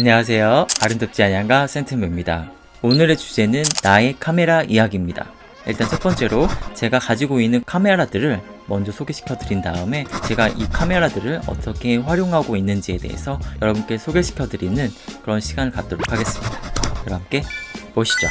안녕하세요. 아름답지 않양가 센트입니다. 오늘의 주제는 나의 카메라 이야기입니다. 일단 첫 번째로 제가 가지고 있는 카메라들을 먼저 소개시켜 드린 다음에 제가 이 카메라들을 어떻게 활용하고 있는지에 대해서 여러분께 소개시켜 드리는 그런 시간을 갖도록 하겠습니다. 여러분 함께 보시죠.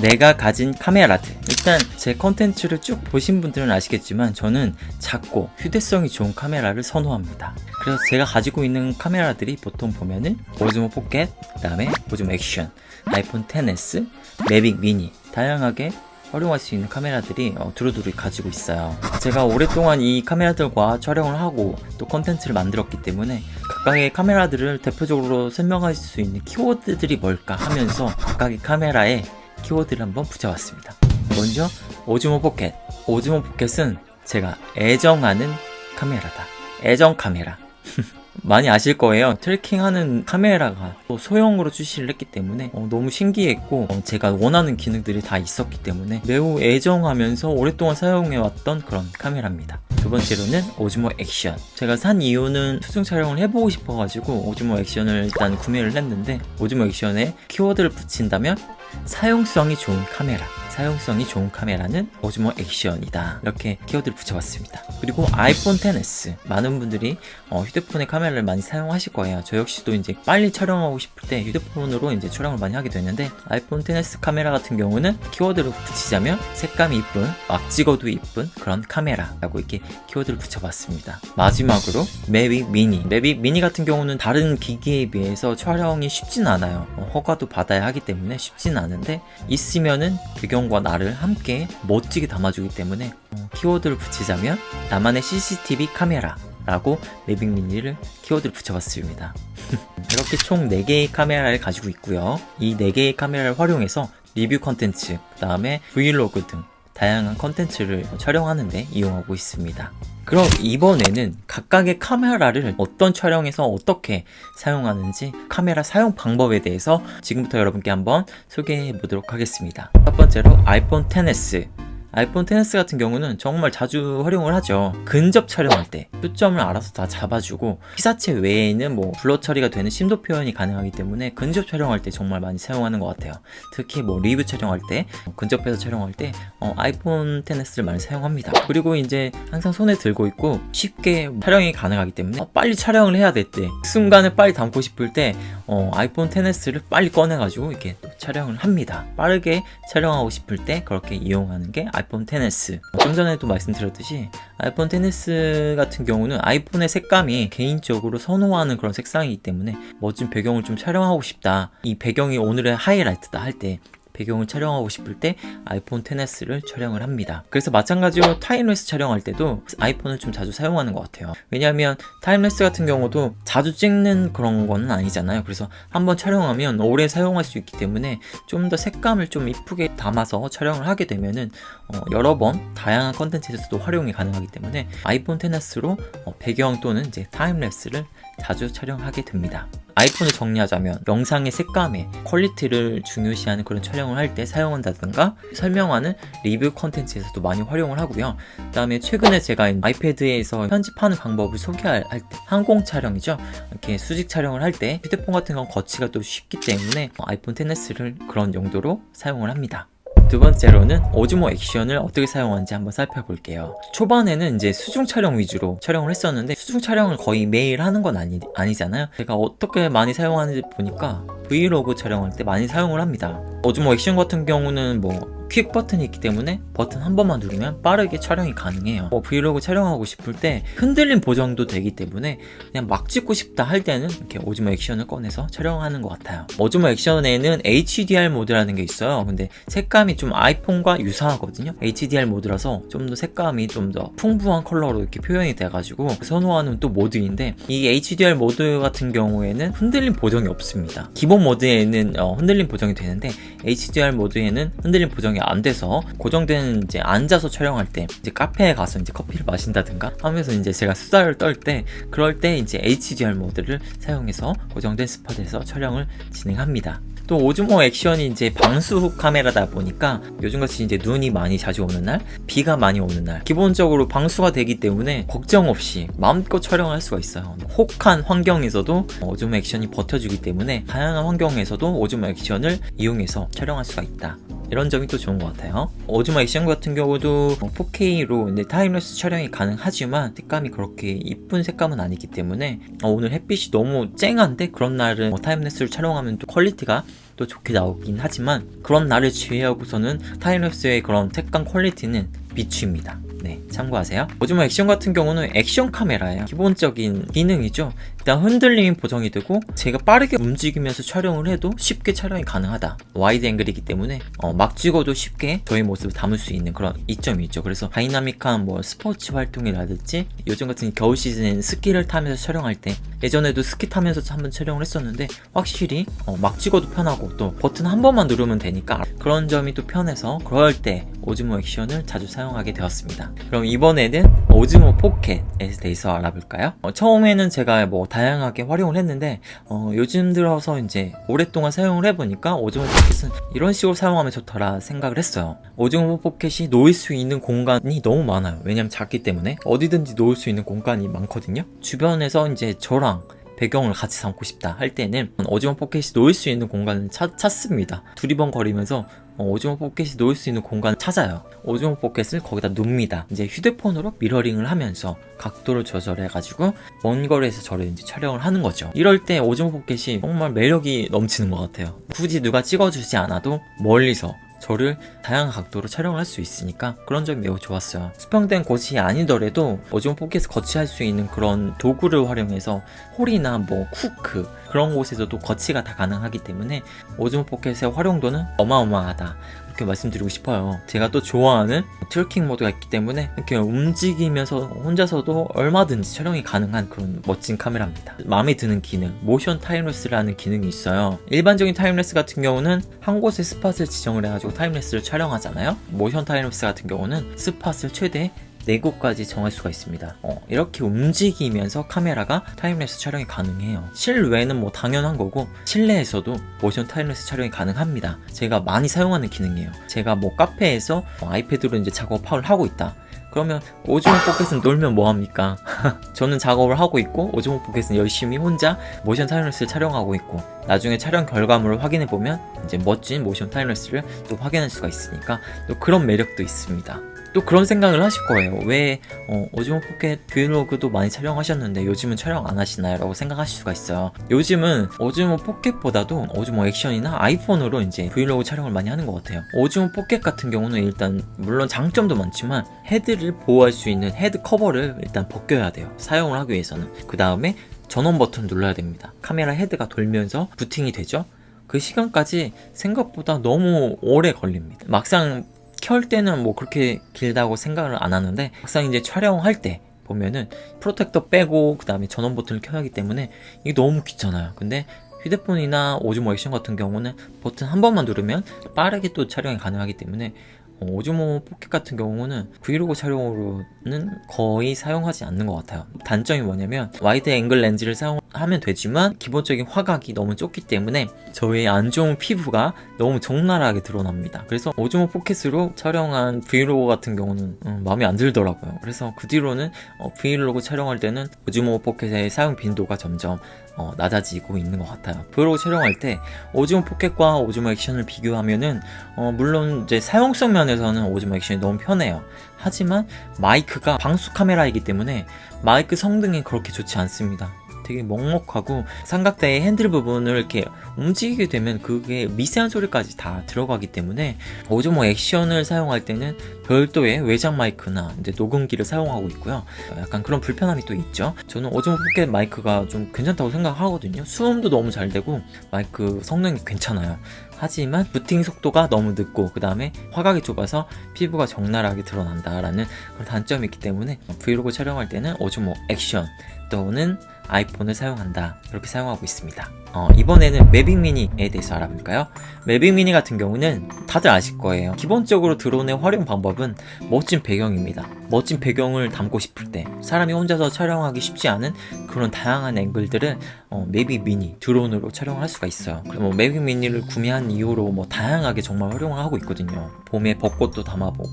내가 가진 카메라들. 일단 제 컨텐츠를 쭉 보신 분들은 아시겠지만 저는 작고 휴대성이 좋은 카메라를 선호합니다. 그래서 제가 가지고 있는 카메라들이 보통 보면은 오즈모 포켓, 그 다음에 오즈모 액션, 아이폰 10s, 매빅 미니 다양하게 활용할 수 있는 카메라들이 어, 두루두루 가지고 있어요. 제가 오랫동안 이 카메라들과 촬영을 하고 또 컨텐츠를 만들었기 때문에 각각의 카메라들을 대표적으로 설명할 수 있는 키워드들이 뭘까 하면서 각각의 카메라에 키워드를 한번 붙여봤습니다. 먼저 오즈모 포켓. 오즈모 포켓은 제가 애정하는 카메라다. 애정 카메라. 많이 아실 거예요. 트래킹하는 카메라가 또 소형으로 출시를 했기 때문에 어, 너무 신기했고 어, 제가 원하는 기능들이 다 있었기 때문에 매우 애정하면서 오랫동안 사용해왔던 그런 카메라입니다. 두 번째로는 오즈모 액션. 제가 산 이유는 수중 촬영을 해보고 싶어가지고 오즈모 액션을 일단 구매를 했는데 오즈모 액션에 키워드를 붙인다면 사용성이 좋은 카메라. 사용성이 좋은 카메라는 오즈모 액션이다. 이렇게 키워드를 붙여봤습니다. 그리고 아이폰 10s. 많은 분들이 어, 휴대폰의 카메라를 많이 사용하실 거예요. 저 역시도 이제 빨리 촬영하고 싶을 때 휴대폰으로 이제 촬영을 많이 하게 되는데 아이폰 10s 카메라 같은 경우는 키워드를 붙이자면 색감이 이쁜, 막 찍어도 이쁜 그런 카메라라고 이렇게 키워드를 붙여봤습니다. 마지막으로 매빅 미니. 매빅 미니 같은 경우는 다른 기기에 비해서 촬영이 쉽진 않아요. 어, 허가도 받아야 하기 때문에 쉽진 않은데 있으면은 배경 과 나를 함께 멋지게 담아주기 때문에 어, 키워드를 붙이자면 나만의 CCTV 카메라 라고 매빅 미니를 키워드를 붙여봤습니다. 이렇게 총 4개의 카메라를 가지고 있고요. 이 4개의 카메라를 활용해서 리뷰 컨텐츠, 그 다음에 브이로그 등 다양한 컨텐츠를 촬영하는데 이용하고 있습니다. 그럼 이번에는 각각의 카메라를 어떤 촬영에서 어떻게 사용하는지 카메라 사용 방법에 대해서 지금부터 여러분께 한번 소개해 보도록 하겠습니다. 첫 번째로 아이폰 10s. 아이폰 10s 같은 경우는 정말 자주 활용을 하죠. 근접 촬영할 때 초점을 알아서 다 잡아주고 피사체 외에는 뭐 블러 처리가 되는 심도 표현이 가능하기 때문에 근접 촬영할 때 정말 많이 사용하는 것 같아요. 특히 뭐 리뷰 촬영할 때 어, 근접해서 촬영할 때 어, 아이폰 10s를 많이 사용합니다. 그리고 이제 항상 손에 들고 있고 쉽게 촬영이 가능하기 때문에 어, 빨리 촬영을 해야 될 때 순간을 빨리 담고 싶을 때 어, 아이폰 10s를 빨리 꺼내가지고 이렇게 또 촬영을 합니다. 빠르게 촬영하고 싶을 때 그렇게 이용하는 게 아이폰 10s. 좀 전에도 말씀드렸듯이 아이폰 10s 같은 경우는 아이폰의 색감이 개인적으로 선호하는 그런 색상이기 때문에 멋진 배경을 좀 촬영하고 싶다. 이 배경이 오늘의 하이라이트다 할 때 배경을 촬영하고 싶을 때 아이폰 10s를 촬영을 합니다. 그래서 마찬가지로 타임레스 촬영할 때도 아이폰을 좀 자주 사용하는 것 같아요. 왜냐하면 타임레스 같은 경우도 자주 찍는 그런 건 아니잖아요. 그래서 한번 촬영하면 오래 사용할 수 있기 때문에 좀 더 색감을 좀 이쁘게 담아서 촬영을 하게 되면은 어, 여러 번 다양한 컨텐츠에서도 활용이 가능하기 때문에 아이폰 10s로 어, 배경 또는 이제 타임랩스를 자주 촬영하게 됩니다. 아이폰을 정리하자면 영상의 색감에 퀄리티를 중요시하는 그런 촬영을 할 때 사용한다든가 설명하는 리뷰 컨텐츠에서도 많이 활용을 하고요. 그 다음에 최근에 제가 아이패드에서 편집하는 방법을 소개할 때 항공 촬영이죠. 이렇게 수직 촬영을 할 때 휴대폰 같은 건 거치가 또 쉽기 때문에 아이폰 10s를 그런 용도로 사용을 합니다. 두 번째로는 오즈모 액션을 어떻게 사용하는지 한번 살펴볼게요. 초반에는 이제 수중 촬영 위주로 촬영을 했었는데 수중 촬영을 거의 매일 하는 건 아니, 아니잖아요. 제가 어떻게 많이 사용하는지 보니까 브이로그 촬영할 때 많이 사용을 합니다. 오즈모 액션 같은 경우는 뭐 퀵 버튼이 있기 때문에 버튼 한 번만 누르면 빠르게 촬영이 가능해요. 뭐 브이로그 촬영하고 싶을 때 흔들림 보정도 되기 때문에 그냥 막 찍고 싶다 할 때는 이렇게 오즈모 액션을 꺼내서 촬영하는 것 같아요. 오즈모 액션에는 HDR 모드라는 게 있어요. 근데 색감이 좀 아이폰과 유사하거든요. HDR 모드라서 좀 더 색감이 좀 더 풍부한 컬러로 이렇게 표현이 돼가지고 선호하는 또 모드인데 이 HDR 모드 같은 경우에는 흔들림 보정이 없습니다. 기본 모드에는 어, 흔들림 보정이 되는데 HDR 모드에는 흔들림 보정이 안 돼서 고정된 이제 앉아서 촬영할 때 이제 카페에 가서 이제 커피를 마신다든가 하면서 이제 제가 수다를 떨 때 그럴 때 이제 HDR 모드를 사용해서 고정된 스팟에서 촬영을 진행합니다. 또 오즈모 액션이 이제 방수 카메라다 보니까 요즘같이 이제 눈이 많이 자주 오는 날, 비가 많이 오는 날, 기본적으로 방수가 되기 때문에 걱정 없이 마음껏 촬영할 수가 있어요. 혹한 환경에서도 오즈모 액션이 버텨주기 때문에 다양한 환경에서도 오즈모 액션을 이용해서 촬영할 수가 있다. 이런 점이 또 좋은 것 같아요. 오즈모 액션 같은 경우도 4K로 타임랩스 촬영이 가능하지만 색감이 그렇게 이쁜 색감은 아니기 때문에 어, 오늘 햇빛이 너무 쨍한데 그런 날은 뭐 타임랩스를 촬영하면 또 퀄리티가 또 좋게 나오긴 하지만 그런 날을 제외하고서는 타임랩스의 그런 색감 퀄리티는 비추입니다. 네, 참고하세요. 오즈모 액션 같은 경우는 액션 카메라예요. 기본적인 기능이죠. 일단 흔들림이 보정이 되고 제가 빠르게 움직이면서 촬영을 해도 쉽게 촬영이 가능하다. 와이드 앵글이기 때문에 어, 막 찍어도 쉽게 저희 모습을 담을 수 있는 그런 이점이 있죠. 그래서 다이나믹한 뭐 스포츠 활동이라든지 요즘 같은 겨울 시즌엔 스키를 타면서 촬영할 때 예전에도 스키 타면서 한번 촬영을 했었는데 확실히 어, 막 찍어도 편하고 또 버튼 한 번만 누르면 되니까 그런 점이 또 편해서 그럴 때 오즈모 액션을 자주 사용하게 되었습니다. 그럼 이번에는 오즈모 포켓에 대해서 알아볼까요? 어, 처음에는 제가 뭐 다양하게 활용을 했는데 어, 요즘 들어서 이제 오랫동안 사용을 해보니까 오즈모 포켓은 이런 식으로 사용하면 좋더라 생각을 했어요. 오즈모 포켓이 놓을 수 있는 공간이 너무 많아요. 왜냐면 작기 때문에 어디든지 놓을 수 있는 공간이 많거든요. 주변에서 이제 저랑 배경을 같이 담고 싶다 할 때는 오징어 포켓이 놓을 수 있는 공간을 찾, 찾습니다. 두리번거리면서 어, 오징어 포켓이 놓을 수 있는 공간을 찾아요. 오징어 포켓을 거기다 눕니다. 이제 휴대폰으로 미러링을 하면서 각도를 조절해가지고 먼 거리에서 저를 이제 촬영을 하는 거죠. 이럴 때 오징어 포켓이 정말 매력이 넘치는 것 같아요. 굳이 누가 찍어주지 않아도 멀리서 저를 다양한 각도로 촬영을 할수 있으니까 그런 점이 매우 좋았어요. 수평된 곳이 아니더라도 오징어 포켓을 거치할 수 있는 그런 도구를 활용해서 홀이나 뭐 쿠크 그런 곳에서도 거치가 다 가능하기 때문에 오즈모 포켓의 활용도는 어마어마하다. 이렇게 말씀드리고 싶어요. 제가 또 좋아하는 트래킹 모드가 있기 때문에 이렇게 움직이면서 혼자서도 얼마든지 촬영이 가능한 그런 멋진 카메라입니다. 마음에 드는 기능, 모션 타임레스라는 기능이 있어요. 일반적인 타임레스 같은 경우는 한 곳에 스팟을 지정을 해가지고 타임레스를 촬영하잖아요. 모션 타임레스 같은 경우는 스팟을 최대 4곳까지 정할 수가 있습니다. 어, 이렇게 움직이면서 카메라가 타임랩스 촬영이 가능해요. 실외는 뭐 당연한 거고 실내에서도 모션 타임랩스 촬영이 가능합니다. 제가 많이 사용하는 기능이에요. 제가 뭐 카페에서 어, 아이패드로 이제 작업을 하고 있다. 그러면 오즈모 포켓은 놀면 뭐합니까? 저는 작업을 하고 있고 오즈모 포켓은 열심히 혼자 모션 타임랩스를 촬영하고 있고 나중에 촬영 결과물을 확인해 보면 이제 멋진 모션 타임랩스를 또 확인할 수가 있으니까 또 그런 매력도 있습니다. 또 그런 생각을 하실 거예요. 왜 어, 오즈모 포켓 브이로그도 많이 촬영하셨는데 요즘은 촬영 안 하시나요? 라고 생각하실 수가 있어요. 요즘은 오즈모 포켓보다도 오즈모 액션이나 아이폰으로 이제 브이로그 촬영을 많이 하는 것 같아요. 오즈모 포켓 같은 경우는 일단 물론 장점도 많지만 헤드를 보호할 수 있는 헤드 커버를 일단 벗겨야 돼요. 사용을 하기 위해서는. 그 다음에 전원 버튼 눌러야 됩니다. 카메라 헤드가 돌면서 부팅이 되죠. 그 시간까지 생각보다 너무 오래 걸립니다. 막상 켤 때는 뭐 그렇게 길다고 생각을 안 하는데 막상 이제 촬영할 때 보면은 프로텍터 빼고 그 다음에 전원 버튼을 켜야 하기 때문에 이게 너무 귀찮아요. 근데 휴대폰이나 오즈모 액션 같은 경우는 버튼 한 번만 누르면 빠르게 또 촬영이 가능하기 때문에 어, 오즈모 포켓 같은 경우는 브이로그 촬영으로는 거의 사용하지 않는 것 같아요. 단점이 뭐냐면 와이드 앵글 렌즈를 사용 하면 되지만 기본적인 화각이 너무 좁기 때문에 저의 안 좋은 피부가 너무 적나라하게 드러납니다. 그래서 오즈모 포켓으로 촬영한 브이로그 같은 경우는 음, 마음에 안 들더라고요. 그래서 그 뒤로는 어, 브이로그 촬영할 때는 오즈모 포켓의 사용 빈도가 점점 어, 낮아지고 있는 것 같아요. 브이로그 촬영할 때 오즈모 포켓과 오즈모 액션을 비교하면은 어, 물론 이제 사용성 면에서는 오즈모 액션이 너무 편해요. 하지만 마이크가 방수 카메라이기 때문에 마이크 성능이 그렇게 좋지 않습니다. 되게 먹먹하고 삼각대의 핸들 부분을 이렇게 움직이게 되면 그게 미세한 소리까지 다 들어가기 때문에 오즈모 액션을 사용할 때는 별도의 외장 마이크나 이제 녹음기를 사용하고 있고요. 약간 그런 불편함이 또 있죠. 저는 오즈모 포켓 마이크가 좀 괜찮다고 생각하거든요. 수음도 너무 잘 되고 마이크 성능이 괜찮아요. 하지만 부팅 속도가 너무 늦고 그 다음에 화각이 좁아서 피부가 적나라하게 드러난다라는 그런 단점이 있기 때문에 브이로그 촬영할 때는 오즈모 액션 또는 아이폰을 사용한다 이렇게 사용하고 있습니다 어, 이번에는 매빅 미니에 대해서 알아볼까요? 매빅 미니 같은 경우는 다들 아실 거예요 기본적으로 드론의 활용 방법은 멋진 배경입니다 멋진 배경을 담고 싶을 때 사람이 혼자서 촬영하기 쉽지 않은 그런 다양한 앵글들을 어, 매빅 미니 드론으로 촬영을 할 수가 있어요. 그리고 뭐 매빅 미니를 구매한 이후로 뭐 다양하게 정말 활용을 하고 있거든요. 봄에 벚꽃도 담아보고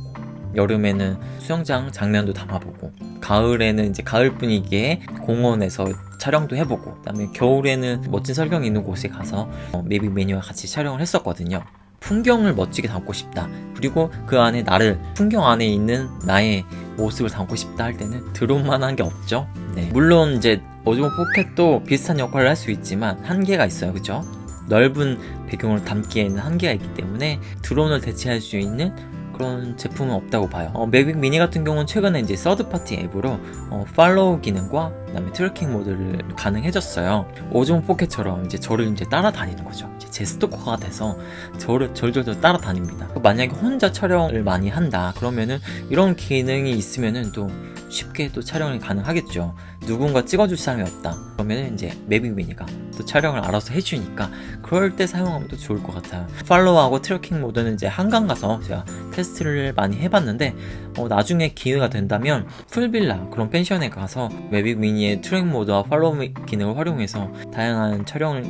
여름에는 수영장 장면도 담아보고 가을에는 이제 가을 분위기에 공원에서 촬영도 해보고 그다음에 겨울에는 멋진 설경이 있는 곳에 가서 어, 매빅 미니와 같이 촬영을 했었거든요. 풍경을 멋지게 담고 싶다. 그리고 그 안에 나를 풍경 안에 있는 나의 모습을 담고 싶다 할 때는 드론만 한 게 없죠. 네. 물론 이제 오즈모 포켓도 비슷한 역할을 할 수 있지만 한계가 있어요. 그죠? 넓은 배경을 담기에는 한계가 있기 때문에 드론을 대체할 수 있는 그런 제품은 없다고 봐요. 어, 매빅 미니 같은 경우는 최근에 이제 서드 파티 앱으로 어, 팔로우 기능과 그다음에 트래킹 모드를 가능해졌어요. 오즈모 포켓처럼 이제 저를 이제 따라다니는 거죠. 제 스토커가 돼서 저를 절절절 따라다닙니다. 만약에 혼자 촬영을 많이 한다 그러면은 이런 기능이 있으면은 또 쉽게 또 촬영이 가능하겠죠. 누군가 찍어줄 사람이 없다. 그러면은 이제 미니가 또 촬영을 알아서 해주니까 그럴 때 사용하면 또 좋을 것 같아요. 팔로우하고 트래킹 모드는 이제 한강 가서 제가 테스트를 많이 해봤는데 어, 나중에 기회가 된다면 풀빌라 그런 펜션에 가서 매빅 미니의 트랙 모드와 팔로우 기능을 활용해서 다양한 촬영을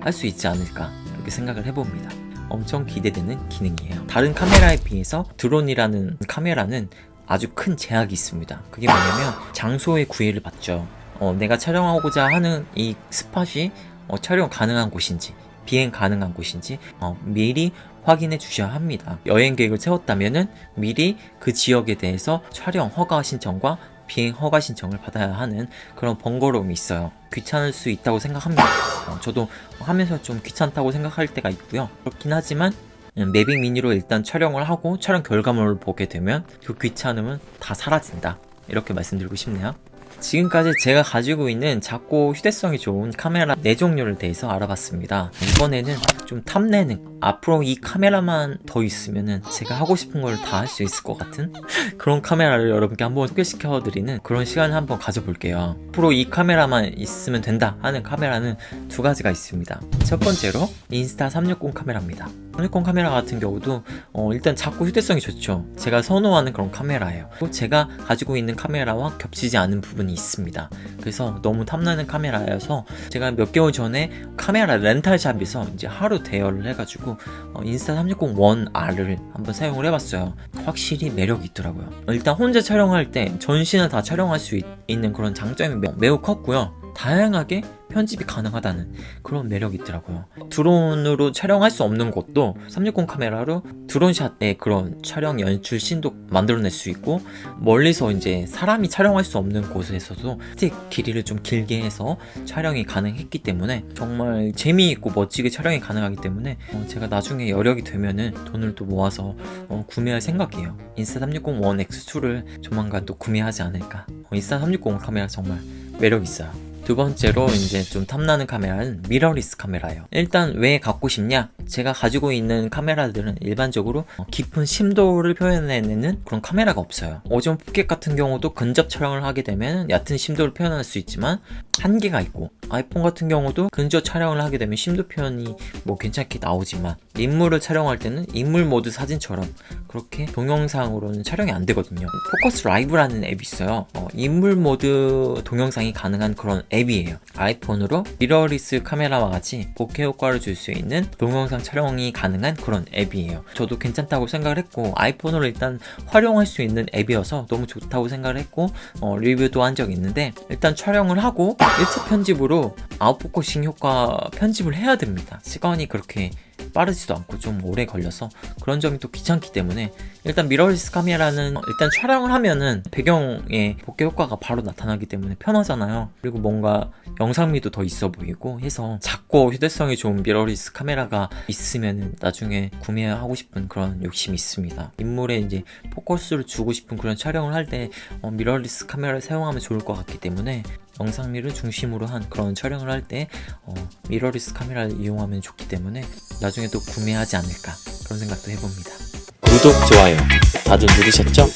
할 수 있지 않을까 그렇게 생각을 해봅니다. 엄청 기대되는 기능이에요. 다른 카메라에 비해서 드론이라는 카메라는 아주 큰 제약이 있습니다. 그게 뭐냐면 장소의 구애를 받죠. 어, 내가 촬영하고자 하는 이 스팟이 어, 촬영 가능한 곳인지 비행 가능한 곳인지 어, 미리 확인해 주셔야 합니다. 여행 계획을 세웠다면은 미리 그 지역에 대해서 촬영 허가 신청과 비행 허가 신청을 받아야 하는 그런 번거로움이 있어요. 귀찮을 수 있다고 생각합니다. 어, 저도 하면서 좀 귀찮다고 생각할 때가 있고요. 그렇긴 하지만 음, 매빅 미니로 일단 촬영을 하고 촬영 결과물을 보게 되면 그 귀찮음은 다 사라진다. 이렇게 말씀드리고 싶네요. 지금까지 제가 가지고 있는 작고 휴대성이 좋은 카메라 4종류를 대해서 알아봤습니다. 이번에는 좀 탐내는 앞으로 이 카메라만 더 있으면은 제가 하고 싶은 걸 다 할 수 있을 것 같은 그런 카메라를 여러분께 한번 소개시켜 드리는 그런 시간을 한번 가져볼게요. 앞으로 이 카메라만 있으면 된다 하는 카메라는 두 가지가 있습니다. 첫 번째로 인스타 360 카메라입니다. 360 카메라 같은 경우도 어, 일단 작고 휴대성이 좋죠. 제가 선호하는 그런 카메라예요. 또 제가 가지고 있는 카메라와 겹치지 않은 부분이 있습니다. 그래서 너무 탐나는 카메라여서 제가 몇 개월 전에 카메라 렌탈샵에서 이제 하루 대여를 해가지고 어, 인스타 360 원 R을 한번 사용을 해봤어요. 확실히 매력이 있더라고요. 일단 혼자 촬영할 때 전신을 다 촬영할 수 있, 는 그런 장점이 매- 매우 컸고요. 다양하게 편집이 가능하다는 그런 매력이 있더라고요. 드론으로 촬영할 수 없는 곳도 360 카메라로 드론샷의 그런 촬영 연출 신도 만들어낼 수 있고 멀리서 이제 사람이 촬영할 수 없는 곳에서도 스틱 길이를 좀 길게 해서 촬영이 가능했기 때문에 정말 재미있고 멋지게 촬영이 가능하기 때문에 어, 제가 나중에 여력이 되면은 돈을 또 모아서 어, 구매할 생각이에요. 인스타 360 원 X2를 조만간 또 구매하지 않을까. 어, 인스타 360 카메라 정말 매력 있어요. 두 번째로 이제 좀 탐나는 카메라는 미러리스 카메라예요. 일단 왜 갖고 싶냐? 제가 가지고 있는 카메라들은 일반적으로 어, 깊은 심도를 표현해내는 그런 카메라가 없어요. 오전 포켓 같은 경우도 근접 촬영을 하게 되면 얕은 심도를 표현할 수 있지만 한계가 있고 아이폰 같은 경우도 근접 촬영을 하게 되면 심도 표현이 뭐 괜찮게 나오지만 인물을 촬영할 때는 인물 모드 사진처럼 그렇게 동영상으로는 촬영이 안 되거든요. 포커스 라이브라는 앱이 있어요. 어, 인물 모드 동영상이 가능한 그런 앱이에요. 아이폰으로 미러리스 카메라와 같이 bokeh 효과를 줄 수 있는 동영상 촬영이 가능한 그런 앱이에요. 저도 괜찮다고 생각을 했고 아이폰으로 일단 활용할 수 있는 앱이어서 너무 좋다고 생각을 했고 어, 리뷰도 한 적이 있는데 일단 촬영을 하고 일체 편집으로 아웃포커싱 효과 편집을 해야 됩니다. 시간이 그렇게 빠르지도 않고 좀 오래 걸려서 그런 점이 또 귀찮기 때문에 일단 미러리스 카메라는 일단 촬영을 하면은 배경에 bokeh 효과가 바로 나타나기 때문에 편하잖아요. 그리고 뭔가 영상미도 더 있어 보이고 해서 작고 휴대성이 좋은 미러리스 카메라가 있으면 나중에 구매하고 싶은 그런 욕심이 있습니다. 인물에 이제 포커스를 주고 싶은 그런 촬영을 할때 어, 미러리스 카메라를 사용하면 좋을 것 같기 때문에 영상미를 중심으로 한 그런 촬영을 할때 어, 미러리스 카메라를 이용하면 좋기 때문에 나중에 또 구매하지 않을까 그런 생각도 해봅니다. 구독, 좋아요 다들 누르셨죠?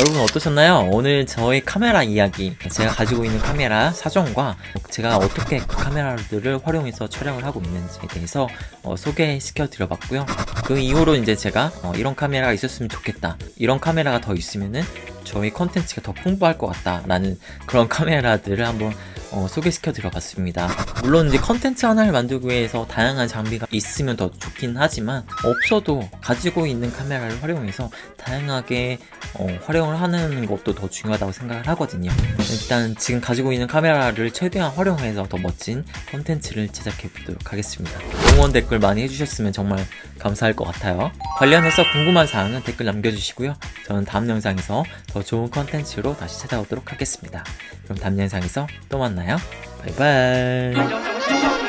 여러분 어떠셨나요? 오늘 저의 카메라 이야기 제가 가지고 있는 카메라 사정과 제가 어떻게 그 카메라들을 활용해서 촬영을 하고 있는지에 대해서 어, 소개시켜 드려봤고요 그 이후로 이제 제가 어, 이런 카메라가 있었으면 좋겠다 이런 카메라가 더 있으면은 저희 컨텐츠가 더 풍부할 것 같다 라는 그런 카메라들을 한번 어, 소개시켜 드려봤습니다. 물론 이제 컨텐츠 하나를 만들기 위해서 다양한 장비가 있으면 더 좋긴 하지만 없어도 가지고 있는 카메라를 활용해서 다양하게 어, 활용을 하는 것도 더 중요하다고 생각을 하거든요. 일단 지금 가지고 있는 카메라를 최대한 활용해서 더 멋진 컨텐츠를 제작해 보도록 하겠습니다. 응원 댓글 많이 해주셨으면 정말 감사할 것 같아요. 관련해서 궁금한 사항은 댓글 남겨주시고요. 저는 다음 영상에서 더 좋은 컨텐츠로 다시 찾아오도록 하겠습니다. 그럼 다음 영상에서 또 만나요. 바이바이.